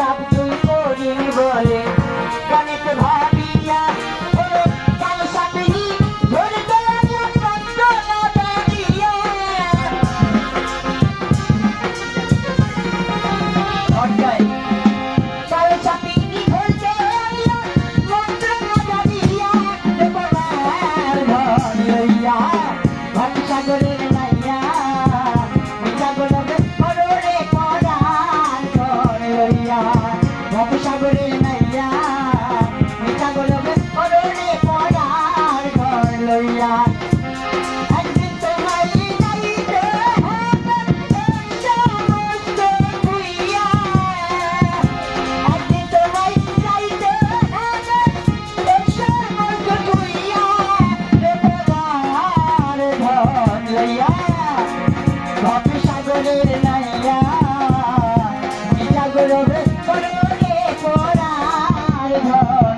লাভ সাগরের পররে পরার ধন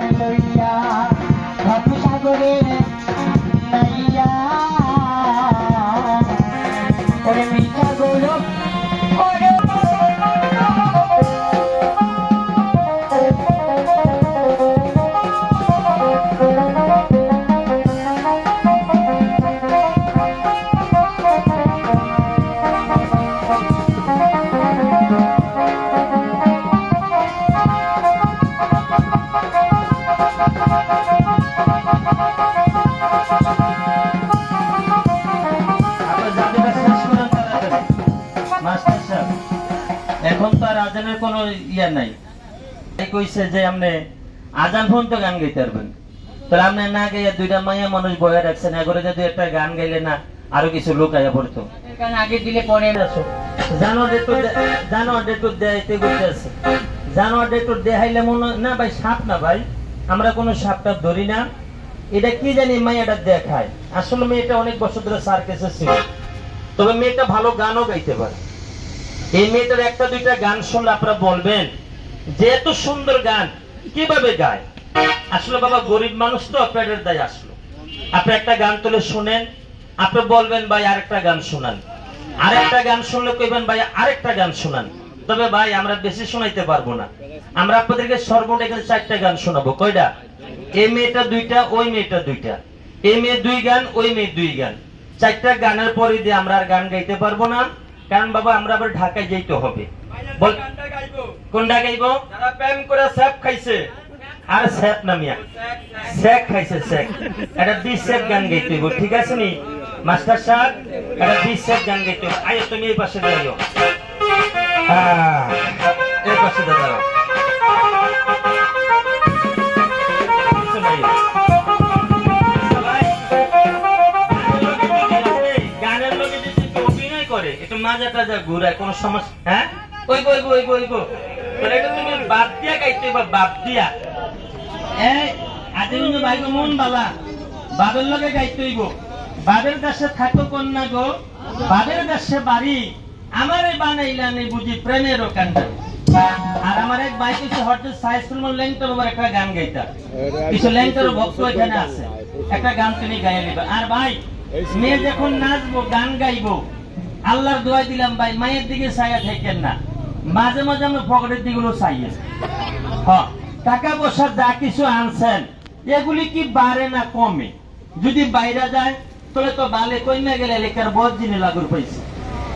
আজানের কোনো ইয়া নাই। এই কইছে যে আপনি আজান ফোন তো গান গাইতে পারবেন। তাহলে আপনি না গাইয়া দুইটা মাইয়া মানুষ বয়ে রাখছেন এগরে যদি একটা গান গাইলে না আরও কিছু লোক আইয়া পড়তো। আগে দিলে পরে আসো। জানোয়ার একটু দে- জানোয়ার একটু করতে আছে। দেখাইলে মনে না ভাই সাপ না ভাই আমরা কোনো সাপটা ধরি না। এটা কি জানি মাইয়াটা দেখায়। আসলে মেয়েটা অনেক বছর ধরে সার্কেসে ছিল। তবে মেয়েটা ভালো গানও গাইতে পারে। এই মেয়েটার একটা দুইটা গান শুনলে আপনারা বলবেন, যে এত সুন্দর গান, কীভাবে গায়? আসলে বাবা, গরিব মানুষ তো পেটের দায় আসলো। আপনি একটা গান তুলে শুনেন, আপনি বলবেন, ভাই, আরেকটা গান শোনান। আরেকটা গান শুনলে কইবেন, ভাই, আরেকটা গান শোনান। তবে, ভাই, আমরা বেশি শোনাইতে পারব না। আমরা আপনাদেরকে সর্বমোট এখানে চারটা গান শোনাবো। কয়টা? এই মেয়েটা দুইটা, ওই মেয়েটা দুইটা। এই মেয়ে দুই গান, ওই মেয়ে দুই গান। চারটা গানের পরে দিয়ে আমরা আর গান গাইতে পারব না। কারণ বাবা আমরা আবার ঢাকায় যাইতে হবে। কোনটা গাইব? যারা প্রেম করে স্যাপ খাইছে। আর স্যাপ নামিয়া শেখ খাইছে শেখ এটা বিশ শেখ গান গাইতে হইব, ঠিক আছে নি? মাস্টার সাহেব এটা বিশ শেখ গান গাইতে হইব। আয় তুমি এই পাশে দাঁড়িও। এই পাশে দাঁড়াও। মাজা টাজা ঘুরায় কোনো সমস্যা হ্যাঁ? ওই গো ওই গো ওই গো তোরা এটা তুমি বাদ দিয়া গাইতে হইব, বাদ দিয়া। আজি কিন্তু ভাই মন বালা। বাবের লগে গাইতে হইব। বাবের কাছে থাকো কন্যা গো। বাবের কাছে বাড়ি। আমারে বানাইলা নেই বুঝি প্রেমেরও কান্ডা আর আমার এক ভাই কিছু হঠাৎ সাইজ ফিল্ম লেংটার উপর একটা গান গাইতা। কিছু লেংটার ভক্ত এখানে আছে। একটা গান তুমি গাইয়ে নিবে আর ভাই মেয়ে যখন নাচবো গান গাইবো আল্লাহর দোয়া দিলাম ভাই মায়ের দিকে ছায়া থাকেন না। মাঝে মাঝে আমরা পকেটের দিকগুলো চাইয়েন হ্যাঁ, টাকা পয়সা যা কিছু আনছেন এগুলি কি বাড়ে না কমে? যদি বাইরে যায় তাহলে তো বালে কইমা গেলে এলাকার বহুত জিনিস লাগুর পাইছে।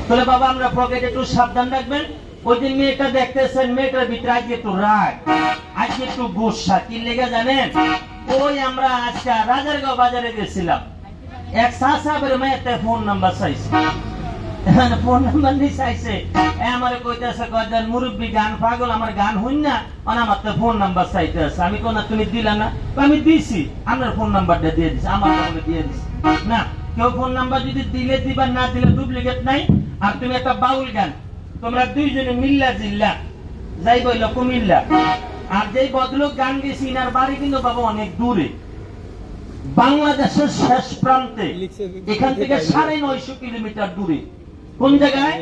তাহলে বাবা আমরা পকেটে একটু সাবধান রাখবেন। ওই দিন মেয়েটা দেখতেছেন মেয়েটার ভিতরে আজকে একটু রাগ আজকে একটু গুসা। কি লেগে জানেন? ওই আমরা আজকে রাজারগাঁও বাজারে গেছিলাম। এক সাহেবের মেয়েতে ফোন নাম্বার চাইছে। ফোন নাম্বার নি চাইছে। আমারে কইতেছে কয়জন মুরব্বী গান পাগল আমার গান হইন না। মানে আমার তো ফোন নাম্বার চাইতে আছে আমি কোন তুমি দিলা না? আমি দিছি। আমার ফোন নাম্বারটা দিয়ে দিছি আমার দিয়ে দিছি। না কেউ ফোন নাম্বার যদি দিলে দিবা না দিলে ডুপ্লিকেট নাই। আর তুমি একটা বাউল গান তোমরা দুইজনে মিল্লা জিল্লা। যাই বইল কুমিল্লা। আর যেই বদলোক গান গেছি ইনার বাড়ি কিন্তু বাবা অনেক দূরে। বাংলাদেশের শেষ প্রান্তে এখান থেকে সাড়ে নয়শো কিলোমিটার দূরে। কোন জায়গায়